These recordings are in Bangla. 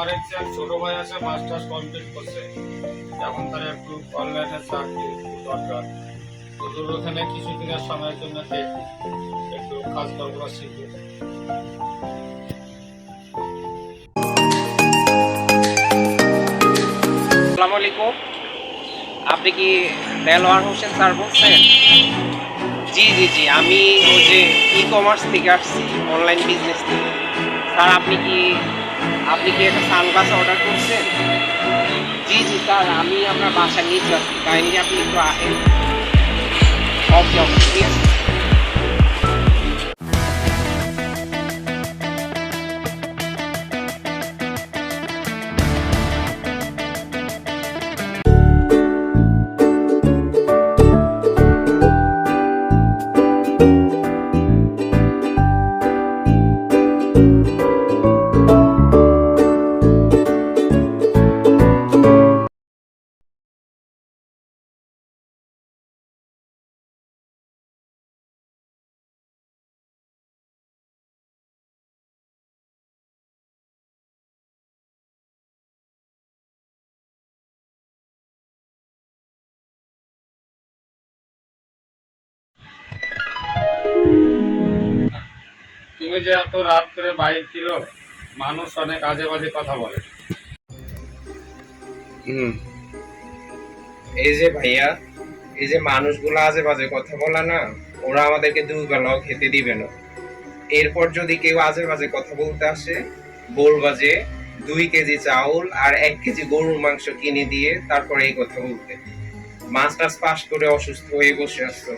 আমার ভাই আছে মাস্টার্স কমপ্লিট করছে। এখন তার একটু অনলাইনে চাকরি দরকার। ওখানে সময়ের জন্য শিখবে। আলাইকুম। আপনি কি দেলোয়ার হোসেন স্যার বলছেন? জি জি জি। আমি ওই যে ই কমার্স থেকে আসছি অনলাইন বিজনেস থেকে। স্যার, আপনি কি আপনি কি একটা সানগ্লাস অর্ডার করছেন? জি জি, স্যার, আমি আপনার বাসা নিচে আছি কাইন্ডলি আপনি একটু আসেন তুমি যে এত রাত করে বাইক ছিল, মানুষ অনেক আজে বাজে কথা বলে। হুম। এই যে ভাইয়া, এই যে মানুষগুলো আজে বাজে কথা বলা না, ওরা আমাদেরকে দুবেলাও খেতে দিবে না। এরপর যদি কেউ আজে বাজে কথা বলতে আসে বলবা যে দুই কেজি চাউল আর এক কেজি গরুর মাংস কিনে দিয়ে তারপরে এই কথা বলতে মাস্টার্স পাস করে অসুস্থ হয়ে বসে আসছো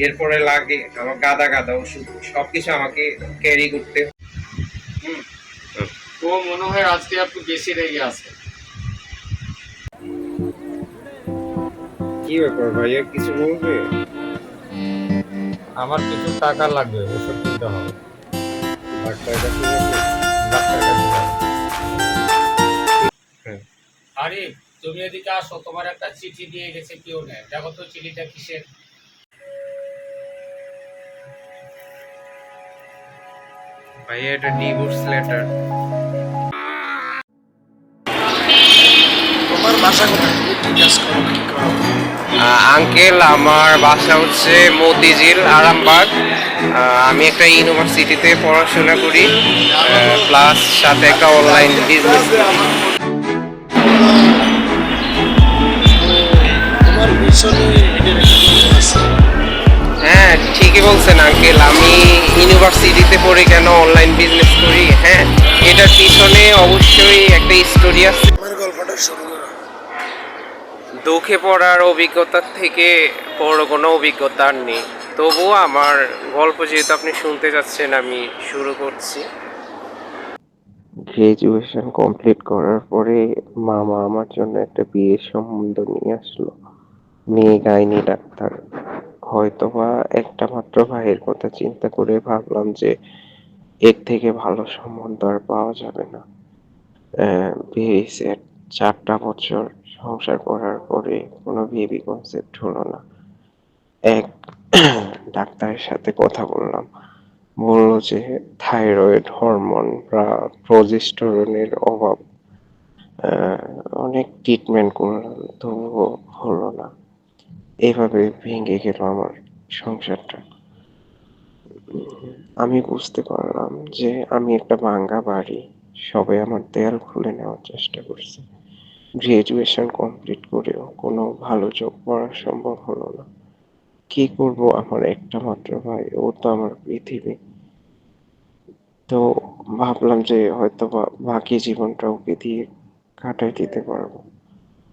এরপরে লাগে আমার গাদা গাদা ওষুধ সবকিছু আমাকে ক্যারি করতে তো মনে হয় আজকে একটু বেশি রেগে আছে কি ব্যাপার ভাইয়া কিছু বলবে? আমার কিছু টাকা লাগবে ওষুধ কিনতে হবে। ডাক্তার কাছে ডাক্তার কাছে হ্যাঁ। আরে তুমি এদিকে আসো তোমার একটা চিঠি দিয়ে গেছে কেউ নেই দেখো তো চিঠিটা কিসের? ভাইয়া এটা ডিভোর্স লেটার তোমার বাসা কোথায়? তুমি কি কাজ করো কি করো? আঙ্কেল আমার বাসা হচ্ছে মতিঝিল আরামবাগ। আমি একটা ইউনিভার্সিটিতে পড়াশোনা করি প্লাস সাথে একটা অনলাইন বিজনেস তোমার মিশনে ঠিকই বলছেন আঙ্কেল আমি ইউনিভার্সিটিতে পড়ে কেন অনলাইন বিজনেস করি? হ্যাঁ এটার পিছনে অবশ্যই একটা স্টোরি আছে। দুঃখে পড়ার অভিজ্ঞতার থেকে বড় কোনো অভিজ্ঞতা আর নেই। তবুও আমার গল্প যেহেতু আপনি শুনতে যাচ্ছেন আমি শুরু করছি। গ্রাজুয়েশন কমপ্লিট করার পরে মামা আমার জন্য একটা বিয়ের সম্বন্ধ নিয়ে আসলো। মেয়ে গাইনি ডাক্তার। হয়তোবা একটা মাত্র ভাইয়ের কথা চিন্তা করে ভাবলাম যে এর থেকে ভালো সম্বন্ধ আর পাওয়া যাবে না। চারটা বছর সংসার করার পরে কোনো বেবি কনসেপ্ট হলো না। এক ডাক্তারের সাথে কথা বললাম। বলল যে থাইরয়েড হরমোন বা প্রজেস্টেরনের অভাব। অনেক ট্রিটমেন্ট করলাম, তবুও হলো না। এইভাবে ভেঙে গেল আমার সংসারটা। আমি বুঝতে পারলাম যে আমি একটা ভাঙ্গা বাড়ি, সবাই আমার দেয়াল খুলে নেওয়ার চেষ্টা করছে। গ্রাজুয়েশন কমপ্লিট করেও কোনো ভালো জব করা সম্ভব হলো না। কি করব আমার একটা মাত্র ভাই, ও তো আমার পৃথিবী। তো ভাবলাম যে হয়তো বাকি জীবনটা ওকে দিয়ে কাটাই দিতে পারব।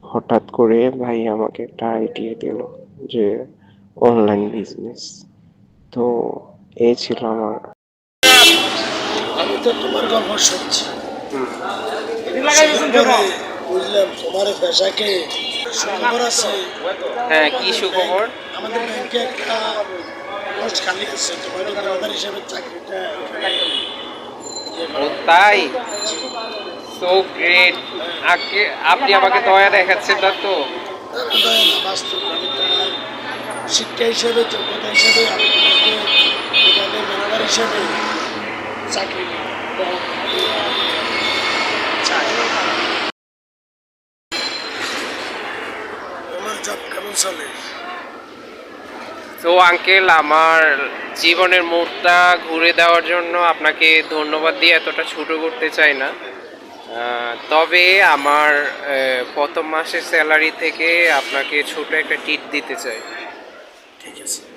হঠাৎ করে ভাই আমাকে একটা আইডিয়া দিল যে অনলাইন বিজনেস তো এই ছিল আমার। আমি তো তোমার গল্প শুনছি। বুঝলাম তোমার পেশাকে সুখবর আছে। হ্যাঁ কি সুখবর? আমাদের ব্যাংকে একটা পোস্ট খালি আছে তোমার হিসেবে চাকরিটা তাই? সো গ্রেট আপনি আমাকে দয়া দেখাচ্ছেন না তো? শিক্ষা হিসেবে যোগ্যতা হিসেবে আমি ম্যানেজার হিসেবে চাকরি আমার জব কেমন চলে? তো আঙ্কেল আমার জীবনের মোড়টা ঘুরে দেওয়ার জন্য আপনাকে ধন্যবাদ দিয়ে এতটা ছোট করতে চাই না। তবে আমার প্রথম মাসের স্যালারি থেকে আপনাকে ছোট একটা টিট দিতে চাই। ঠিক আছে।